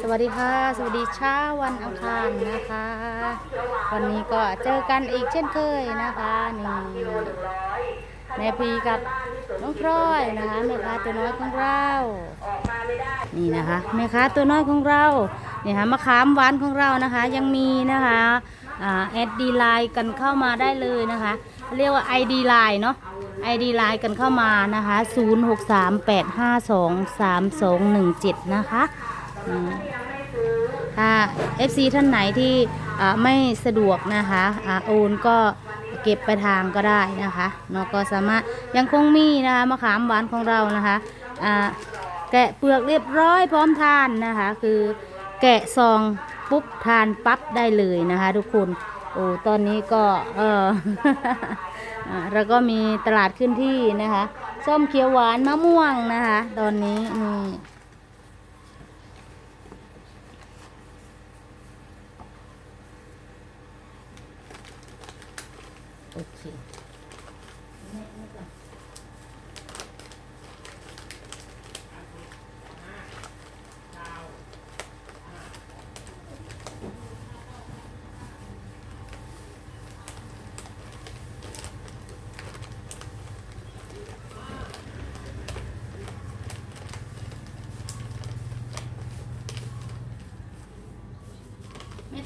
สวัสดีค่ะ สวัสดีเช้าวันอังคารนะคะ วันนี้ก็เจอกันอีกเช่นเคยนะคะนี่แม่พีกับน้องพลอยนะคะแม่ค้าตัวน้อยของเรานี่นะคะแม่ค้าตัวน้อยของเราเนี่ยค่ะมะขามหวานของเรานะคะ ยังมีนะคะแอดดีไลน์กันเข้ามาได้เลยนะคะ เรียกว่า ID ไลน์เนาะ ID ไลน์กันเข้ามานะคะ 0638523217 นะคะอืม ถ้า FC ท่านไหนที่ไม่สะดวกนะคะอาโอนก็เก็บไปทางก็ได้นะคะเนาะก็สามารถยังคงมีนะคะมะขามหวานของเรานะคะแกะเปลือกเรียบร้อยพร้อมทานนะคะ คือแกะซองปุ๊บทานปั๊บได้เลยนะคะ ทุกคนโอ้ตอนนี้ก็เอออ่าแล้วก็มีตลาดขึ้นที่นะคะส้มเขียวหวานมะม่วงนะคะ ตอนนี้นี่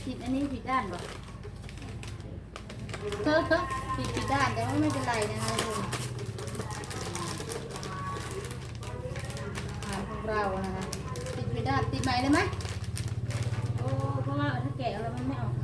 ผิดอันนี้ผิดด้านบ่เฮ้อผิดผิดด้านแต่ว่าไม่เป็นไรนะคะทุกคนอาหารของเรานะคะติดผิดด้านติดใหม่เลยไหมโอ้เพราะว่าถ้าแกะแล้วมันไม่ออก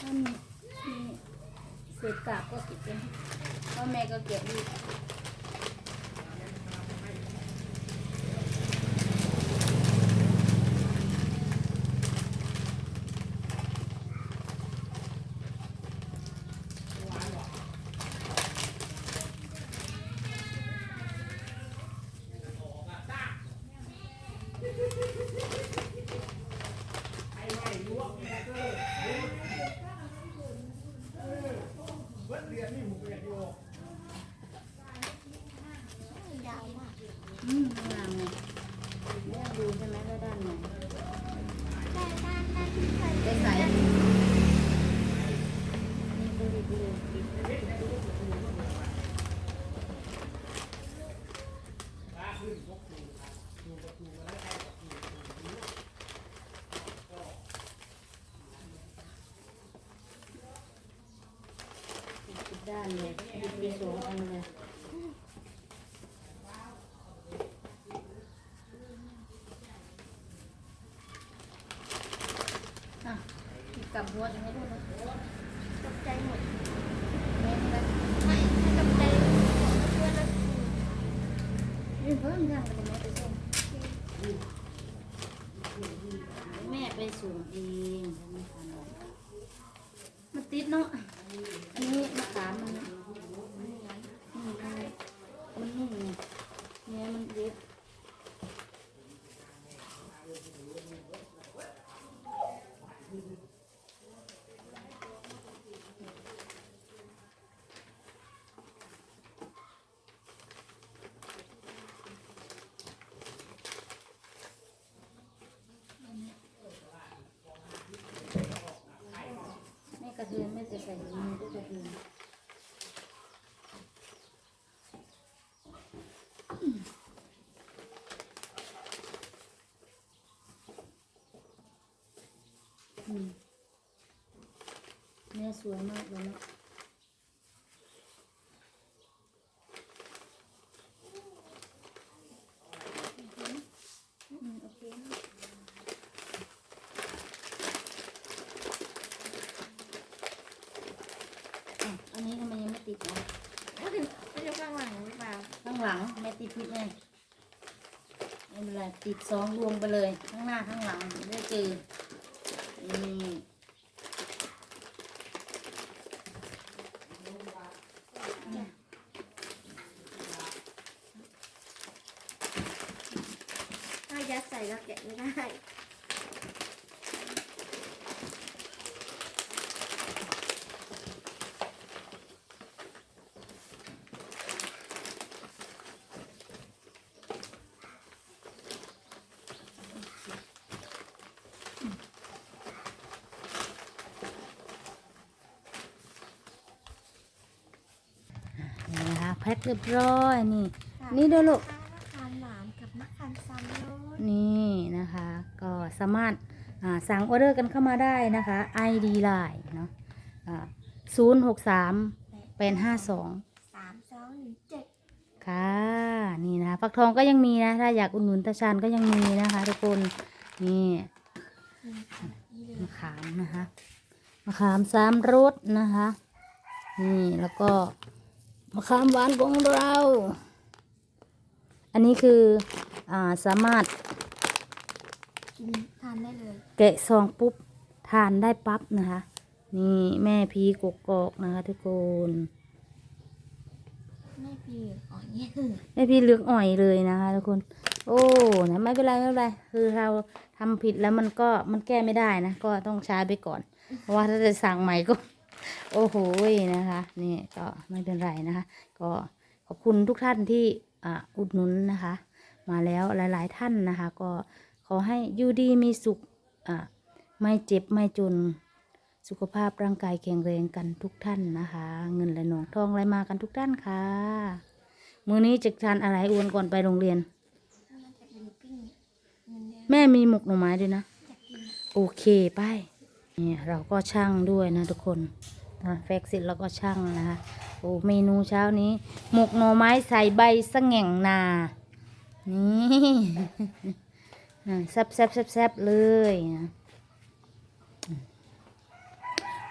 ถ้ามีมีเศษกากก็เก็บเป็นพ่อแม่ก็เก็บดี อืมงามเลยเลือกดูใช่ไหมว่าด้านไหนได้ใส่นี่ก็รีบเลยปิดด้านเลยปิดไปสองอันเลย กับหัวจะไม่รู้นะตกใจหมดแม่นี่นะไม่ไม่ตกใจเพื่อนนะนี่เพิ่มยังกันเลยแม่ไปส่งแม่ไปส่งเองม่ทันหรอกมันติดเนาะอันนี้มะขามมันนี่มันนุ่มไงเนี่ยมันเย็บแม่กระเทียมแม่ จะใส่ถุงมือก็กระเทียมอืมเนื้อสวยมากเลยเนาะ อืมโอเคอะอันนี้ทำไมยังไม่ติ ดอะไม่ถึงไม่ยกข้างหลังหรือเปล่าข้างหลังแม่ติดผิดไงไม่เป็นไรติดสองดวงไปเลย ข้างหน้าข้างหลังได้เจอนี่ถ้ายัดใส่แล้วแกะไม่ได้ แพ็คเรียบร้อยนี่ นี่ด้วยลูกมะขามหวานกับมะขามซ้ำรสนี่นะคะ ก็สามารถอ่าสั่งออเดอร์กันเข้ามาได้นะคะ ID Line เนาะศูนย์หกสามเป็นห้าสองสามสองหนึ่งเจ็ดค่ะ นี่นะคะฟักทองก็ยังมีนะ ถ้าอยากอุดหนุนตาชานก็ยังมีนะคะทุกคน นี่นี่ค่ะนี่เลยมะขามนะคะมะขามสามรสนะคะ นี่แล้วก็ มะขามหวานของเรา อันนี้คืออ่าสามารถกินทานได้เลย แกะซองปุ๊บทานได้ปั๊บนะคะ นี่แม่พีกกอกนะคะทุกคนไม่เปลี่ยนอ่อนเนี่ยแม่พีเลือกอ่อยเลยนะคะทุกคน โอ้นะไม่เป็นไรไม่เป็นไรคือเราทำผิดแล้วมันก็มันแก้ไม่ได้นะ ก็ต้องใช้ไปก่อน เพราะว่าถ้าจะสั่งใหม่ก็ โอ้โหนะคะ นี่ก็ไม่เป็นไรนะคะ ก็ขอบคุณทุกท่านที่อ่าอุดหนุนนะคะ มาแล้วหลาย ๆ ท่านนะคะ ก็ขอให้อยู่ดีมีสุขอ่าไม่เจ็บไม่จนสุขภาพร่างกายแข็งแรงกันทุกท่านนะคะ เงินและหนองทองไหลมากันทุกท่านค่ะมื้อนี้จะทานอะไรอ้วนก่อนไปโรงเรียนน่าจะเป็นปิ้งเงินเดือนแม่มีหมกหน่อไม้ด้วยนะอยากกินโอเคไป นี่เราก็ช่างด้วยนะทุกคนอะแฟกซิตแล้วก็ช่างนะคะโอ้เมนูเช้านี้ หมกหน่อไม้ใส่ใบสะแง่งนา นี่แซบแซบแซบแซบเลยนะ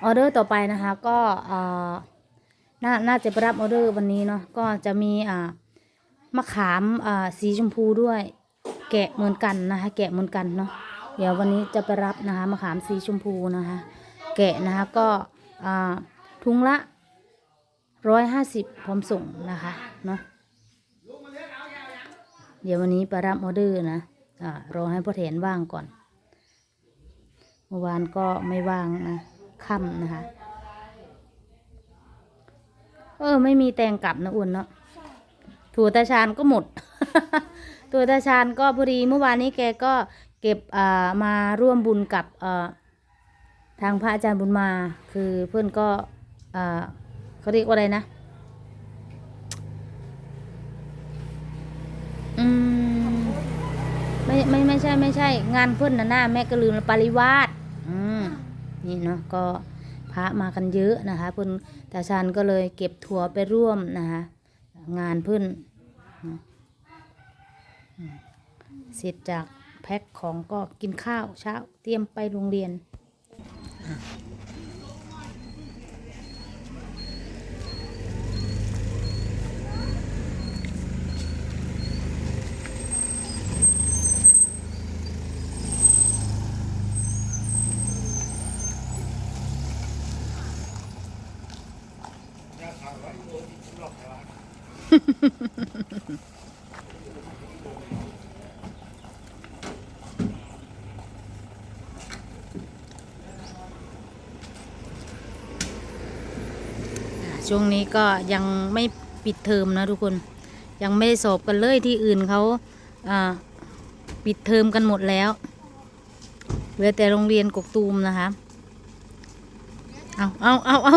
ออเดอร์ต่อไปนะคะก็เอ่อน่าน่าจะรับออเดอร์วันนี้เนาะก็จะมีอ่ามะขามอ่าสีชมพูด้วย แกะเหมือนกันนะคะแกะเหมือนกันเนาะ เดี๋ยววันนี้จะไปรับนะคะมะขามสีชมพูนะคะ แกะนะคะก็ทุงละร้อยห้าสิบพร้อมส่งนะคะเนาะเดี๋ยววันนี้ไปรับออเดอร์นะอ่ารอให้พ่อแถนว่างก่อนเมื่อวานก็ไม่ว่างนะค่ำนะคะ เออ ไม่มีแตงกลับนะอ้วนเนาะถั่วตาชานก็หมด ตัวตาชานก็พอดีเมื่อวานนี้แกก็ เก็บอ่ามาร่วมบุญกับเอ่อทางพระอาจารย์บุญมา คือเพื่อนก็อ่าเขาเรียกว่าอะไรนะอืมไม่ไม่ไม่ใช่ไม่ใช่ งานเพื่อนนะหน้าแม่ก็ลืมปริวาสอืมนี่เนาะก็พระมากันเยอะนะคะเพื่อนตาชานก็เลยเก็บถั่วไปร่วมนะคะงานเพื่อนเสร็จจาก แพ็คของก็กินข้าวเช้า เตรียมไปโรงเรียนอ่า ช่วงนี้ก็ยังไม่ปิดเทอมนะทุกคน ยังไม่ได้สอบกันเลยที่อื่นเขาปิดเทอมกันหมดแล้วเหลือแต่โรงเรียนกกตูมนะคะ เอาเอาเอาเอา